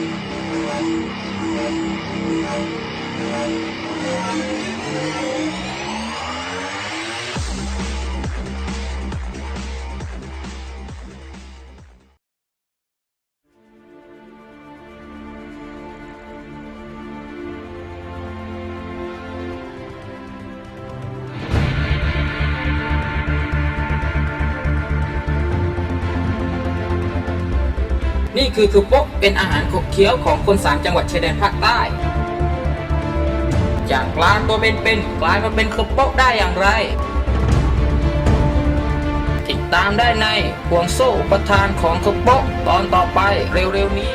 นี่คื นี่คือโป๊ะเป็นอาหารขบเคี้ยวของคนสามจังหวัดชายแดนภาคใต้ จากปลาตัวเป็นๆกลายมาเป็นคือโป๊ะได้อย่างไร ติดตามได้ในห่วงโซ่อุปทานของคือโป๊ะตอนต่อไปเร็วๆนี้